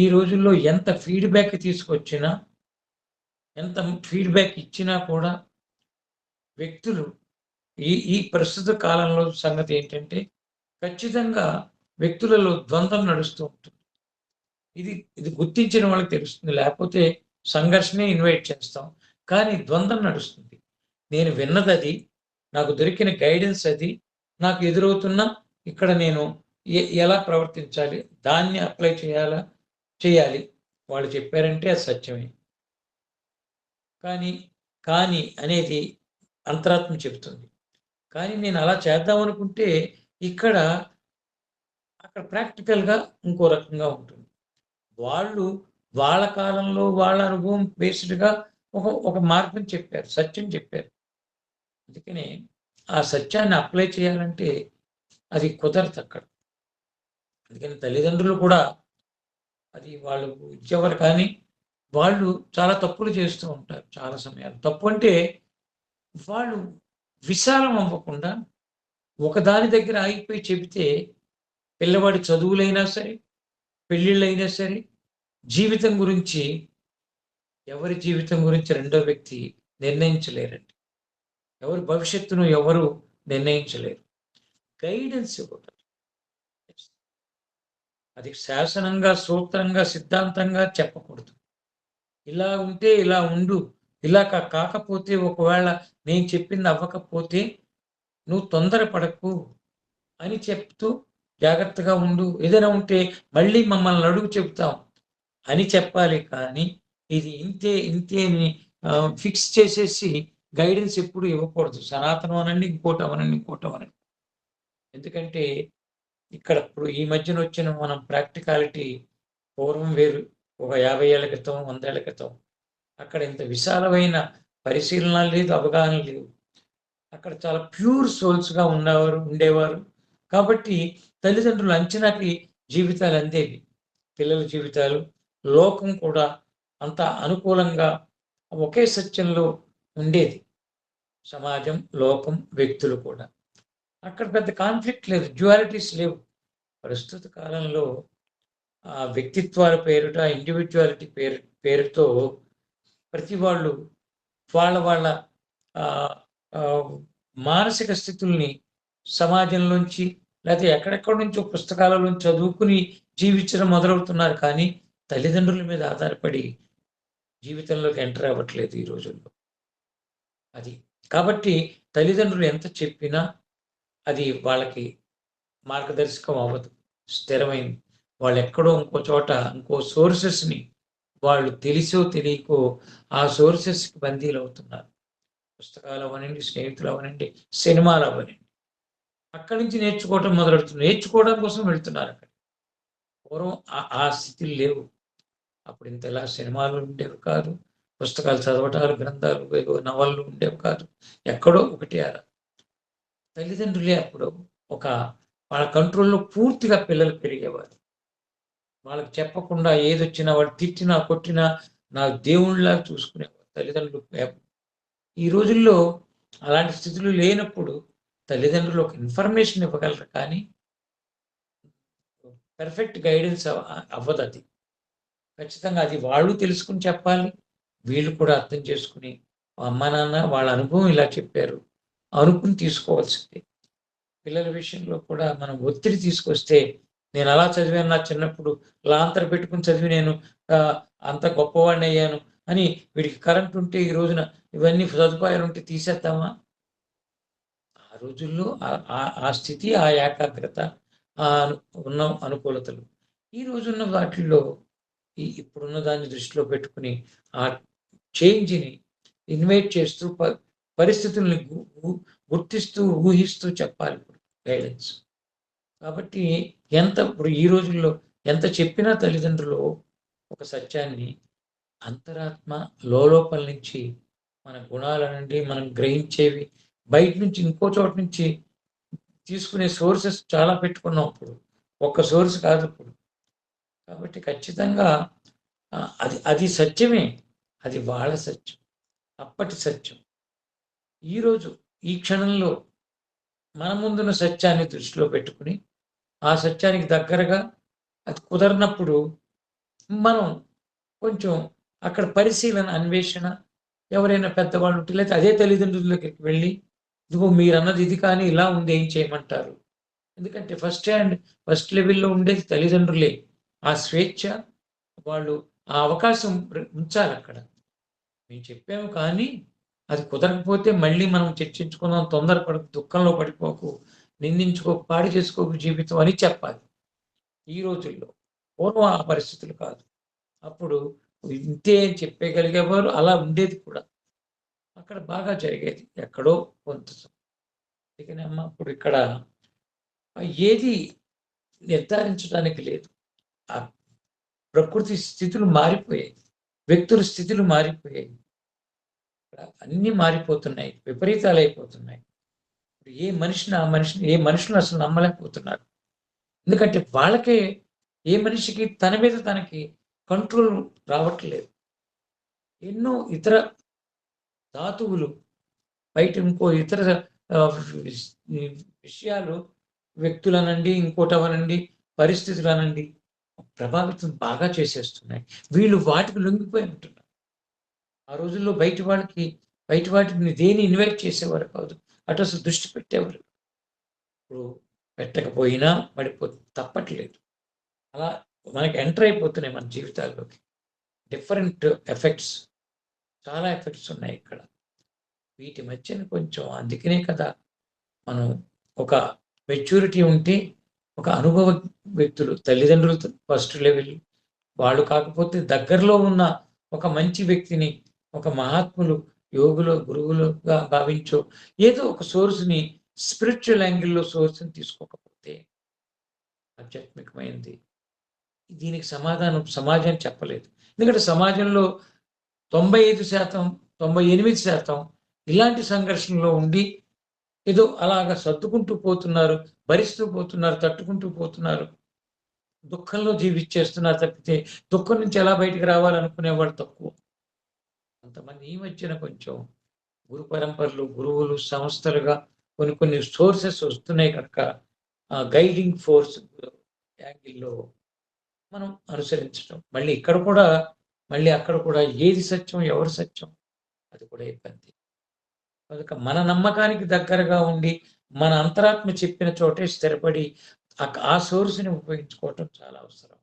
ఈ రోజుల్లో ఎంత ఫీడ్బ్యాక్ తీసుకొచ్చినా ఎంత ఫీడ్బ్యాక్ ఇచ్చినా కూడా వ్యక్తులు ఈ ఈ ప్రస్తుత కాలంలో సంగతి ఏంటంటే ఖచ్చితంగా వ్యక్తులలో ద్వంద్వం నడుస్తూ ఉంటుంది. ఇది ఇది గుర్తించిన వాళ్ళకి తెలుస్తుంది. లేకపోతే సంఘర్షణే ఇన్వైట్ చేస్తాం. కానీ ద్వంద్వం నడుస్తుంది. నేను విన్నది అది నాకు దొరికిన గైడెన్స్ అది నాకు ఎదురవుతున్న ఇక్కడ నేను ఎలా ప్రవర్తించాలి దాన్ని అప్లై చేయాలా చేయాలి. వాళ్ళు చెప్పారంటే అది సత్యమే. కానీ కానీ అనేది అంతరాత్మ చెబుతుంది. కానీ నేను అలా చేద్దాం అనుకుంటే ఇక్కడ అక్కడ ప్రాక్టికల్గా ఇంకో రకంగా ఉంటుంది. వాళ్ళు వాళ్ళ కాలంలో వాళ్ళ అనుభవం బేస్డ్గా ఒక ఒక మార్గం చెప్పారు. సత్యం చెప్పారు. అందుకనే ఆ సత్యాన్ని అప్లై చేయాలంటే అది కుదరదు అక్కడ. అందుకని తల్లిదండ్రులు కూడా అది వాళ్ళు ఇచ్చేవారు కానీ వాళ్ళు చాలా తప్పులు చేస్తూ ఉంటారు చాలా సమయాలు. తప్పు అంటే వాళ్ళు విశాలం అవ్వకుండా ఒకదాని దగ్గర ఆగిపోయి చెబితే పిల్లవాడి చదువులైనా సరే పెళ్ళిళ్ళైనా సరే జీవితం గురించి ఎవరి జీవితం గురించి రెండో వ్యక్తి నిర్ణయించలేరండి. ఎవరి భవిష్యత్తును ఎవరు నిర్ణయించలేరు. గైడెన్స్ ఇవ్వటం. అది శాసనంగా సూత్రంగా సిద్ధాంతంగా చెప్పకూడదు. ఇలా ఉంటే ఇలా ఉండు. ఇలా కాకపోతే ఒకవేళ నేను చెప్పింది అవ్వకపోతే నువ్వు తొందరపడకు అని చెప్తూ జాగ్రత్తగా ఉండు. ఏదైనా ఉంటే మళ్ళీ మమ్మల్ని అడుగు చెప్తాం అని చెప్పాలి కానీ ఇది ఇంతే ఇంతే ఫిక్స్ చేసేసి గైడెన్స్ ఎప్పుడు ఇవ్వకూడదు. సనాతనం అనండి ఇంకోటి అవనండి ఇంకోటి అవనండి ఎందుకంటే ఇక్కడ ఇప్పుడు ఈ మధ్యన వచ్చిన మనం ప్రాక్టికాలిటీ పూర్వం వేరు. ఒక యాభై ఏళ్ళ క్రితం వందేళ్ళ క్రితం. అక్కడ ఇంత విశాలమైన పరిశీలన లేదు అవగాహన లేదు అక్కడ చాలా ప్యూర్ సోల్స్గా ఉండేవారు ఉండేవారు. కాబట్టి తల్లిదండ్రుల అంచనాకి జీవితాలు అందేవి. పిల్లల జీవితాలు లోకం కూడా అంత అనుకూలంగా ఒకే సత్యంలో ఉండేది. సమాజం లోకం వ్యక్తులు కూడా. అక్కడ పెద్ద కాన్ఫ్లిక్ట్ లేదు డ్యువాలిటీస్ లేవు. ప్రస్తుత కాలంలో ఆ వ్యక్తిత్వాల పేరుట ఇండివిజువాలిటీ పేరు పేరుతో ప్రతి వాళ్ళు వాళ్ళ వాళ్ళ మానసిక స్థితుల్ని సమాజంలోంచి లేకపోతే ఎక్కడెక్కడి నుంచో పుస్తకాలలో చదువుకుని జీవించడం మొదలవుతున్నారు కానీ తల్లిదండ్రుల మీద ఆధారపడి జీవితంలోకి ఎంటర్ అవ్వట్లేదు ఈ రోజుల్లో. అది. కాబట్టి తల్లిదండ్రులు ఎంత చెప్పినా అది వాళ్ళకి మార్గదర్శకం అవ్వదు. స్థిరమైంది. వాళ్ళు ఎక్కడో ఇంకో చోట ఇంకో సోర్సెస్ని వాళ్ళు తెలిసో తెలియకో ఆ సోర్సెస్కి బందీలు అవుతున్నారు. పుస్తకాలు అవ్వనండి స్నేహితులు అవ్వనండి సినిమాలు అవ్వనండి అక్కడి నుంచి నేర్చుకోవటం మొదలెడుతుంది నేర్చుకోవడం కోసం వెళ్తున్నారు అక్కడ. పూర్వం ఆ- ఆ స్థితిలు లేవు. అప్పుడు ఇంతలా సినిమాలు ఉండేవి కాదు. పుస్తకాలు చదవటాలు గ్రంథాలు ఏవో నవళ్ళు ఉండేవి కాదు. ఎక్కడో ఒకటి అలా. తల్లిదండ్రులే అప్పుడు ఒక వాళ్ళ కంట్రోల్లో పూర్తిగా పిల్లలు పెరిగేవారు. వాళ్ళకి చెప్పకుండా ఏదొచ్చినా వాళ్ళు తిట్టినా కొట్టినా నా దేవుళ్ళలాగా చూసుకునేవారు తల్లిదండ్రులు ఈ రోజుల్లో అలాంటి స్థితులు లేనప్పుడు తల్లిదండ్రులు ఒక ఇన్ఫర్మేషన్ ఇవ్వగలరు కానీ పర్ఫెక్ట్ గైడెన్స్ అవ్వదు అది. ఖచ్చితంగా అది వాళ్ళు తెలుసుకుని చెప్పాలి వీళ్ళు కూడా అర్థం చేసుకుని అమ్మ నాన్న వాళ్ళ అనుభవం ఇలా చెప్పారు అనుకుని తీసుకోవాల్సిందే. పిల్లల విషయంలో కూడా మనం ఒత్తిడి తీసుకొస్తే నేను అలా చదివాను నా చిన్నప్పుడు లాంతర పెట్టుకుని చదివి నేను అంత గొప్పవాడిని అయ్యాను అని వీడికి కరెంట్ ఉంటే ఈ రోజున ఇవన్నీ సదుపాయాలు ఉంటే తీసేద్దామా? ఆ రోజుల్లో ఆ- ఆ- స్థితి ఆ ఏకాగ్రత ఆ అను- ఉన్న అనుకూలతలు. ఈ రోజున్న వాటిల్లో ఈ ఇప్పుడున్న దాన్ని దృష్టిలో పెట్టుకుని ఆ చేంజ్ని ఇన్వైట్ చేస్తూ పరిస్థితుల్ని గు- గుర్తిస్తూ ఊహిస్తూ చెప్పాలి ఇప్పుడు గైడెన్స్ కాబట్టి ఎంత ఇప్పుడు ఈ రోజుల్లో ఎంత చెప్పినా తల్లిదండ్రులు ఒక సత్యాన్ని అంతరాత్మ లోపల నుంచి మన గుణాలనండి మనం గ్రహించేవి బయట నుంచి ఇంకో చోట నుంచి తీసుకునే సోర్సెస్ చాలా పెట్టుకున్నాం ఇప్పుడు. ఒక్క సోర్స్ కాదు ఇప్పుడు. కాబట్టి ఖచ్చితంగా అది అది సత్యమే. అది వాళ్ళ సత్యం. అప్పటి సత్యం. ఈరోజు ఈ క్షణంలో మన ముందున్న సత్యాన్ని దృష్టిలో పెట్టుకుని ఆ సత్యానికి దగ్గరగా అది కుదరినప్పుడు మనం కొంచెం అక్కడ పరిశీలన అన్వేషణ ఎవరైనా పెద్దవాళ్ళు ఉంటే లేకపోతే అదే తల్లిదండ్రులకి వెళ్ళి ఇదిగో మీరు అన్నది ఇది కానీ ఇలా ఉంది ఏం చేయమంటారు? ఎందుకంటే ఫస్ట్ హ్యాండ్ ఫస్ట్ లెవెల్లో ఉండేది తల్లిదండ్రులే. ఆ స్వేచ్ఛ వాళ్ళు ఆ అవకాశం ఉంచాలి అక్కడ. మేము చెప్పాము కానీ అది కుదరకపోతే మళ్ళీ మనం చర్చించుకుందాం. తొందరపడ దుఃఖంలో పడిపోకు నిందించుకోకు పాడి చేసుకోకు జీవితం అని చెప్పాలి. ఈ రోజుల్లో పూర్వం ఆ పరిస్థితులు కాదు. అప్పుడు ఇంతే అని చెప్పగలిగేవారు అలా ఉండేది కూడా. అక్కడ బాగా జరిగేది ఎక్కడో కొంత అందుకని అమ్మ ఇప్పుడు ఇక్కడ ఏది నిర్ధారించడానికి లేదు. ఆ ప్రకృతి స్థితులు మారిపోయాయి. వ్యక్తుల స్థితులు మారిపోయాయి. అన్నీ మారిపోతున్నాయి విపరీతాలు అయిపోతున్నాయి ఇప్పుడు ఏ మనిషిని ఆ మనిషిని ఏ మనుషులను అసలు నమ్మలేకపోతున్నారు? ఎందుకంటే వాళ్ళకే ఏ మనిషికి తన మీద తనకి కంట్రోల్ రావట్లేదు. ఎన్నో ఇతర ధాతువులు బయట ఇంకో ఇతర విషయాలు వ్యక్తులనండి ఇంకోటవనండి పరిస్థితులు అనండి ప్రభావితం బాగా చేసేస్తున్నాయి. వీళ్ళు వాటికి లొంగిపోయి ఉంటున్నారు ఆ రోజుల్లో బయట వాళ్ళకి బయట వాటిని దేని ఇన్వైట్ చేసేవారు కాదు. అటు అసలు దృష్టి పెట్టేవారు. ఇప్పుడు పెట్టకపోయినా పడిపో తప్పట్లేదు. అలా మనకి ఎంటర్ అయిపోతున్నాయి మన జీవితాల్లోకి. డిఫరెంట్ ఎఫెక్ట్స్ చాలా ఎఫెక్ట్స్ ఉన్నాయి ఇక్కడ. వీటి మధ్యన కొంచెం అందుకనే కదా మనం ఒక మెచ్యూరిటీ ఉంటే ఒక అనుభవ వ్యక్తులు తల్లిదండ్రులు ఫస్ట్ లెవెల్ వాళ్ళు కాకపోతే దగ్గరలో ఉన్న ఒక మంచి వ్యక్తిని ఒక మహాత్ములు యోగులు గురువులుగా భావించో ఏదో ఒక సోర్స్ని స్పిరిచువల్ యాంగిల్లో సోర్స్ని తీసుకోకపోతే ఆధ్యాత్మికమైనది దీనికి సమాధానం సమాజం చెప్పలేదు. ఎందుకంటే సమాజంలో తొంభై ఐదు శాతం తొంభై ఎనిమిది శాతం ఇలాంటి సంఘర్షణలో ఉండి ఏదో అలాగ సర్దుకుంటూ పోతున్నారు భరిస్తూ పోతున్నారు తట్టుకుంటూ పోతున్నారు. దుఃఖంలో జీవించేస్తున్నారు తప్పితే దుఃఖం నుంచి ఎలా బయటకు రావాలనుకునేవాడు తక్కువ. కొంతమంది ఈ మధ్యన కొంచెం గురు పరంపరలు గురువులు సంస్థలుగా కొన్ని కొన్ని సోర్సెస్ వస్తున్నాయి కనుక ఆ గైడింగ్ ఫోర్స్ యాంగిల్లో మనం అనుసరించడం మళ్ళీ ఇక్కడ కూడా మళ్ళీ అక్కడ కూడా ఏది సత్యం ఎవరు సత్యం అది కూడా ఇబ్బంది. కనుక మన నమ్మకానికి దగ్గరగా ఉండి మన అంతరాత్మ చెప్పిన చోటే స్థిరపడి ఆ- ఆ సోర్స్ని ఉపయోగించుకోవటం చాలా అవసరం.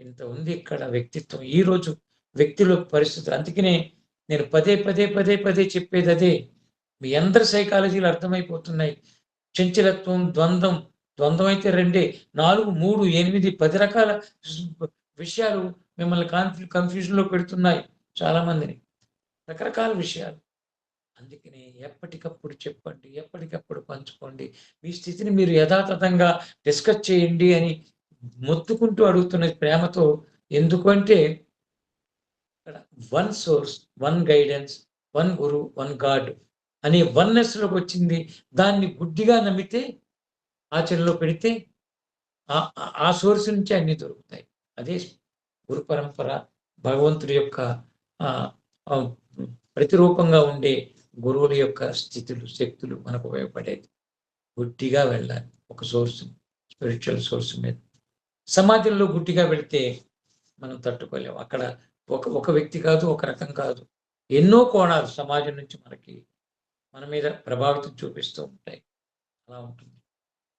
ఇంత ఉంది ఇక్కడ వ్యక్తిత్వం. ఈ రోజు వ్యక్తుల పరిస్థితులు. అందుకనే నేను పదే పదే పదే పదే చెప్పేది అదే. మీ అందరి సైకాలజీలు అర్థమైపోతున్నాయి. చంచలత్వం ద్వంద్వం ద్వంద్వం అయితే రెండే. నాలుగు మూడు ఎనిమిది పది రకాల విషయాలు మిమ్మల్ని కాన్ఫ్యూ కన్ఫ్యూజన్లో పెడుతున్నాయి చాలా మందిని రకరకాల విషయాలు. అందుకని ఎప్పటికప్పుడు చెప్పండి ఎప్పటికప్పుడు పంచుకోండి. మీ స్థితిని మీరు యథాతథంగా డిస్కస్ చేయండి అని మొత్తుకుంటూ అడుగుతున్నది ప్రేమతో ఎందుకంటే ఇక్కడ one source one guidance one guru one god అనే వన్నెస్లోకి వచ్చింది. దాన్ని గుడ్డిగా నమ్మితే ఆచరణలో పెడితే ఆ- సోర్స్ నుంచి అన్ని దొరుకుతాయి. అదే గురు పరంపర భగవంతుడి యొక్క ప్రతిరూపంగా ఉండే గురువుల యొక్క స్థితులు శక్తులు మనకు ఉపయోగపడేది. గుడ్డిగా వెళ్ళాలి ఒక సోర్స్ స్పిరిచువల్ సోర్స్ మీద. సమాధిలో గుడ్డిగా వెళితే మనం తట్టుకోలేము అక్కడ ఒక ఒక వ్యక్తి కాదు ఒక రకం కాదు. ఎన్నో కోణాలు సమాజం నుంచి మనకి మన మీద ప్రభావితం చూపిస్తూ ఉంటాయి. అలా ఉంటుంది.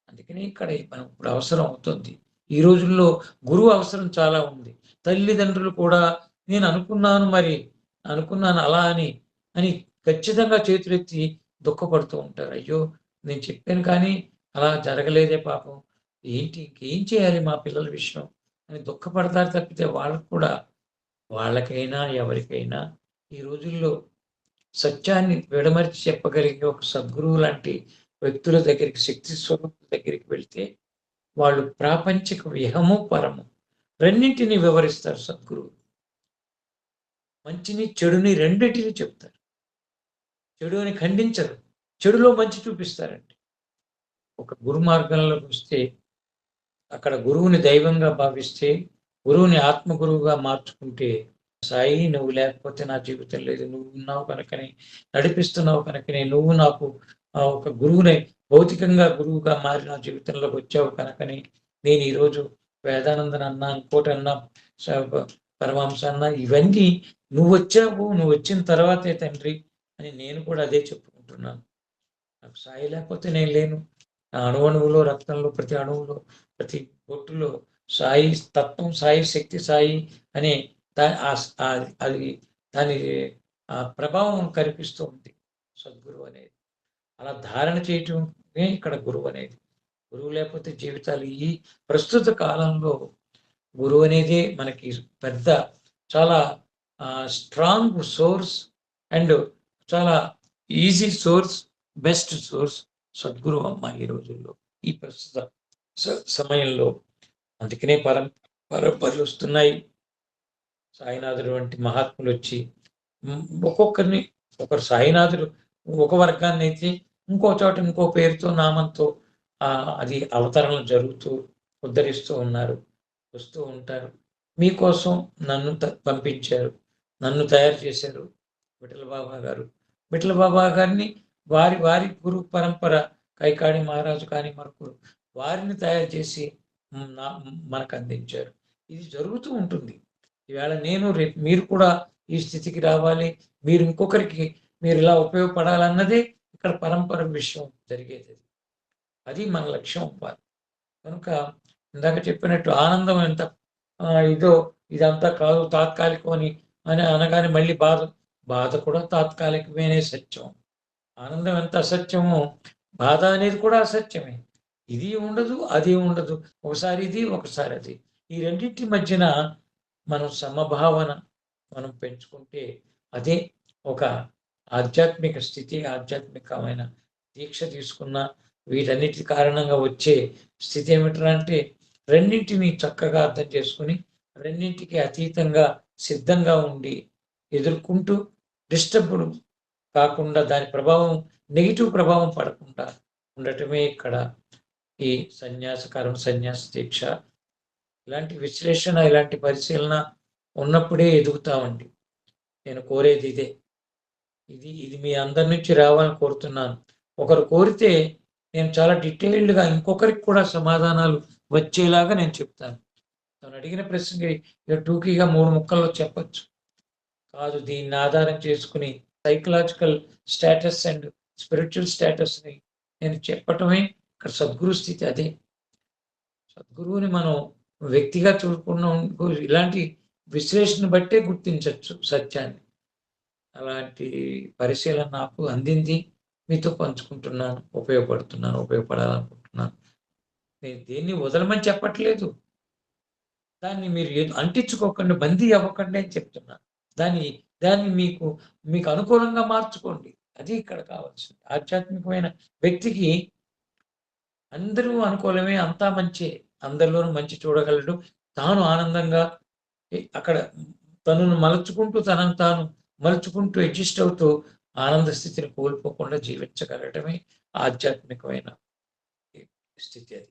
అందుకని ఇక్కడ మనం ఇప్పుడు అవసరం అవుతుంది. ఈ రోజుల్లో గురువు అవసరం చాలా ఉంది. తల్లిదండ్రులు కూడా నేను అనుకున్నాను మరి అనుకున్నాను అలా అని అని ఖచ్చితంగా చేతులెత్తి దుఃఖపడుతూ ఉంటారు. అయ్యో నేను చెప్పాను కానీ అలా జరగలేదే పాపం. ఏంటి ఇంకేం చేయాలి మా పిల్లల విషయం అని దుఃఖపడతారు తప్పితే వాళ్ళకు కూడా వాళ్ళకైనా ఎవరికైనా ఈ రోజుల్లో సత్యాన్ని విడమర్చి చెప్పగలిగే ఒక సద్గురువు లాంటి వ్యక్తుల దగ్గరికి శక్తి స్వరూపుల దగ్గరికి వెళ్తే వాళ్ళు ప్రాపంచిక విహము పరము రెండింటిని వివరిస్తారు సద్గురువు. మంచిని చెడుని రెండింటిని చెప్తారు. చెడు అని ఖండించరు. చెడులో మంచి చూపిస్తారండి. ఒక గురు మార్గంలోకి వస్తే అక్కడ గురువుని దైవంగా భావిస్తే గురువుని ఆత్మ గురువుగా మార్చుకుంటే సాయి నువ్వు లేకపోతే నా జీవితం లేదు. నువ్వు ఉన్నావు కనుకనే నడిపిస్తున్నావు కనుకనే నువ్వు నాకు ఆ, ఒక గురువుని భౌతికంగా గురువుగా మారి నా జీవితంలోకి వచ్చావు కనుకని నేను ఈరోజు వేదానందన్ అన్నా ఇంకోటి అన్నా పరమాంస అన్నా ఇవన్నీ నువ్వు వచ్చావు నువ్వు వచ్చిన తర్వాతే తండ్రి అని నేను కూడా అదే చెప్పుకుంటున్నాను. నాకు సాయి లేకపోతే నేను లేను. నా అణువణువులో రక్తంలో ప్రతి అణువులో ప్రతి బొట్టులో సాయి తత్వం సాయి శక్తి సాయి అనే ఆ- అది దాని ఆ ప్రభావం కనిపిస్తూ ఉంది సద్గురువు అనేది. అలా ధారణ చేయటమే ఇక్కడ గురువు అనేది. గురువు లేకపోతే జీవితాలు ఈ ప్రస్తుత కాలంలో గురువు అనేది మనకి పెద్ద చాలా స్ట్రాంగ్ సోర్స్ అండ్ చాలా easy source best source Sadguru Amma ఈ రోజుల్లో ఈ ప్రస్తుత సమయంలో. అందుకనే పరం పరంపరలు వస్తున్నాయి. సాయినాథుడు వంటి మహాత్ములు వచ్చి ఒక్కొక్కరిని ఒకరు సాయినాథుడు ఒక వర్గాన్ని అయితే ఇంకో చోట ఇంకో పేరుతో నామంతో అది అవతరణలు జరుగుతూ ఉద్ధరిస్తూ ఉన్నారు వస్తూ ఉంటారు. మీకోసం నన్ను పంపించారు నన్ను తయారు చేశారు విఠల బాబా గారు. విఠల బాబా గారిని వారి వారి గురు పరంపర కైకాడి మహారాజు కానీ మరొకరు వారిని తయారు చేసి మనకు అందించారు. ఇది జరుగుతూ ఉంటుంది. ఈవేళ నేను రేపు మీరు కూడా ఈ స్థితికి రావాలి. మీరు ఇంకొకరికి మీరు ఇలా ఉపయోగపడాలన్నదే ఇక్కడ పరంపర విషయం జరిగేది. అది. మన లక్ష్యం అవ్వాలి. కనుక ఇందాక చెప్పినట్టు ఆనందం ఎంత ఇదో ఇదంతా కాదు తాత్కాలికం అని అని అనగానే మళ్ళీ బాధ బాధ కూడా తాత్కాలికమేనే సత్యం. ఆనందం ఎంత అసత్యమో బాధ అనేది కూడా అసత్యమే. ఇది ఉండదు అది ఉండదు. ఒకసారి ఇది ఒకసారి అది. ఈ రెండింటి మధ్యన మనం సమభావన మనం పెంచుకుంటే అదే ఒక ఆధ్యాత్మిక స్థితి ఆధ్యాత్మికమైన దీక్ష తీసుకున్న వీటన్నిటి కారణంగా వచ్చే స్థితి ఏమిటంటే అంటే రెండింటిని చక్కగా అర్థం చేసుకుని రెండింటికి అతీతంగా సిద్ధంగా ఉండి ఎదుర్కొంటూ డిస్టర్బ్డ్ కాకుండా దాని ప్రభావం నెగిటివ్ ప్రభావం పడకుండా ఉండటమే ఇక్కడ ఈ సన్యాసకరం సన్యాస దీక్ష ఇలాంటి విశ్లేషణ ఇలాంటి పరిశీలన ఉన్నప్పుడే ఎదుగుతామండి. నేను కోరేది ఇదే. ఇది ఇది మీ అందరి నుంచి రావాలని కోరుతున్నాను. ఒకరు కోరితే నేను చాలా డీటెయిల్డ్గా ఇంకొకరికి కూడా సమాధానాలు వచ్చేలాగా నేను చెప్తాను. తను అడిగిన ప్రశ్నకి ఇక టూకీగా మూడు ముక్కల్లో చెప్పచ్చు. కాదు దీన్ని ఆధారం చేసుకుని సైకలాజికల్ స్టేటస్ అండ్ స్పిరిచువల్ స్టేటస్ని నేను చెప్పటమే ఇక్కడ సద్గురు స్థితి అదే. సద్గురువుని మనం వ్యక్తిగా చూడకుండా ఇలాంటి విశ్లేషణ బట్టే గుర్తించవచ్చు సత్యాన్ని. అలాంటి పరిశీలన నాకు అందింది. మీతో పంచుకుంటున్నాను ఉపయోగపడుతున్నాను ఉపయోగపడాలనుకుంటున్నాను. నేను దేన్ని వదలమని చెప్పట్లేదు. దాన్ని మీరు ఏదో అంటించుకోకండి బందీ అవ్వకండి అని చెప్తున్నాను దాన్ని దాన్ని మీకు మీకు అనుకూలంగా మార్చుకోండి. అది ఇక్కడ కావాల్సింది. ఆధ్యాత్మికమైన వ్యక్తికి అందరూ అనుకూలమే అంతా మంచే. అందరిలోనూ మంచి చూడగలడు. తాను ఆనందంగా అక్కడ తనను మలుచుకుంటూ తనను తాను మలుచుకుంటూ అడ్జస్ట్ అవుతూ ఆనంద స్థితిని కోల్పోకుండా జీవించగలగటమే ఆధ్యాత్మికమైన స్థితి అది.